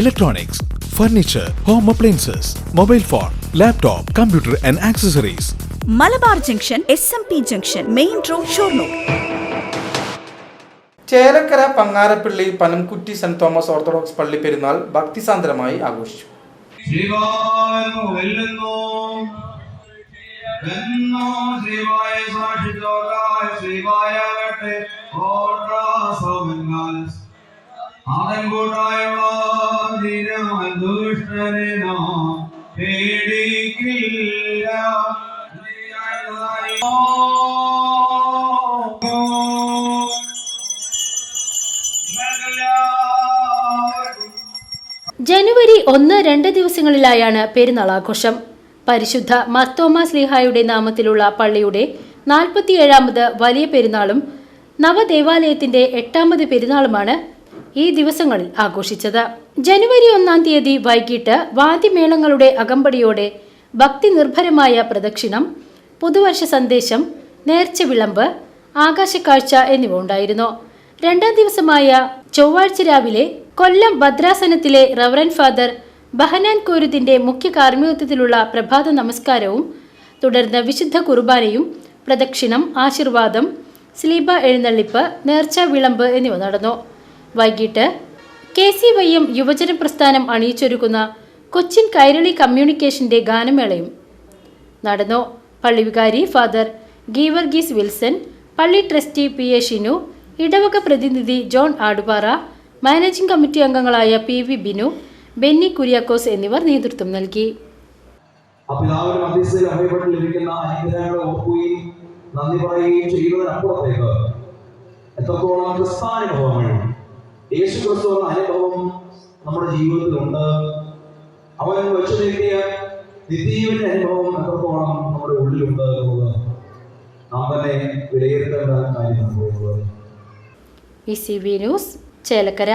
electronics, furniture, home appliances, mobile phone, laptop, computer and accessories. Malabar junction S M P junction main road Shoranur. Chelakkara Pangarappally Panamkutty saint Thomas orthodox പള്ളി പെരുന്നാൾ ഭക്തിസാന്ദ്രമായി ആഘോഷിച്ചു. ആദൻകൂട്ടായുള്ള ധീരമായ ദുഷ്ടനെ നാം പേടിക്കില്ല. ജനുവരി ഒന്ന് രണ്ട് ദിവസങ്ങളിലായാണ് പെരുന്നാൾ ആഘോഷം. പരിശുദ്ധ മർത്തോമ സ്ലിഹായുടെ നാമത്തിലുള്ള പള്ളിയുടെ നാൽപ്പത്തിയേഴാമത് വലിയ പെരുന്നാളും നവദേവാലയത്തിന്റെ എട്ടാമത് പെരുന്നാളുമാണ് ഈ ദിവസങ്ങളിൽ ആഘോഷിച്ചത്. ജനുവരി ഒന്നാം തീയതി വൈകിട്ട് വാദ്യമേളങ്ങളുടെ അകമ്പടിയോടെ ഭക്തി നിർഭരമായ പ്രദക്ഷിണം പുതുവർഷ സന്ദേശം നേർച്ച വിളമ്പ് ആകാശക്കാഴ്ച എന്നിവ ഉണ്ടായിരുന്നു. രണ്ടാം ദിവസമായ ചൊവ്വാഴ്ച രാവിലെ കൊല്ലം ഭദ്രാസനത്തിലെ റവറൻ ഫാദർ ബഹനാൻ കോരുതിന്റെ മുഖ്യ കാർമ്മികത്വത്തിലുള്ള പ്രഭാത നമസ്കാരവും തുടർന്ന് വിശുദ്ധ കുർബാനയും പ്രദക്ഷിണം ആശീർവാദം സ്ലീബ എഴുന്നള്ളിപ്പ് നേർച്ച വിളമ്പ് എന്നിവ നടന്നു. വൈകിട്ട് കെ സി വൈ എം യുവജന പ്രസ്ഥാനം അണിയിച്ചൊരുക്കുന്ന കൊച്ചിൻ കൈരളി കമ്മ്യൂണിക്കേഷന്റെ ഗാനമേളയും. നടന്നു? പള്ളിവികാരി ഫാദർ ഗീവർഗീസ് വിൽസൺ പള്ളി ട്രസ്റ്റി പി എ ഷിനു ഇടവക പ്രതിനിധി ജോൺ ആടുപാറ മാനേജിംഗ് കമ്മിറ്റി അംഗങ്ങളായ P V Binu Benny Kuriakose എന്നിവർ നേതൃത്വം നൽകി. നന്ദി പറയുകയും ചെയ്യുന്നതിനപ്പുറത്തേക്ക് എത്രത്തോളം ക്രിസ്താനുഭവങ്ങൾ യേശു ക്രിസ്തു എന്ന അനുഭവം നമ്മുടെ ജീവിതത്തിലുണ്ട്. അവൻ വെച്ചു നീക്കിയ നിത്യജീവന്റെ അനുഭവം എത്രത്തോളം നമ്മുടെ ഉള്ളിലുണ്ട് എന്നുള്ളത് നാം തന്നെ വിലയിരുത്തേണ്ട കാര്യമാണ്. പോകുന്നത് ന്യൂസ് ചേലക്കര.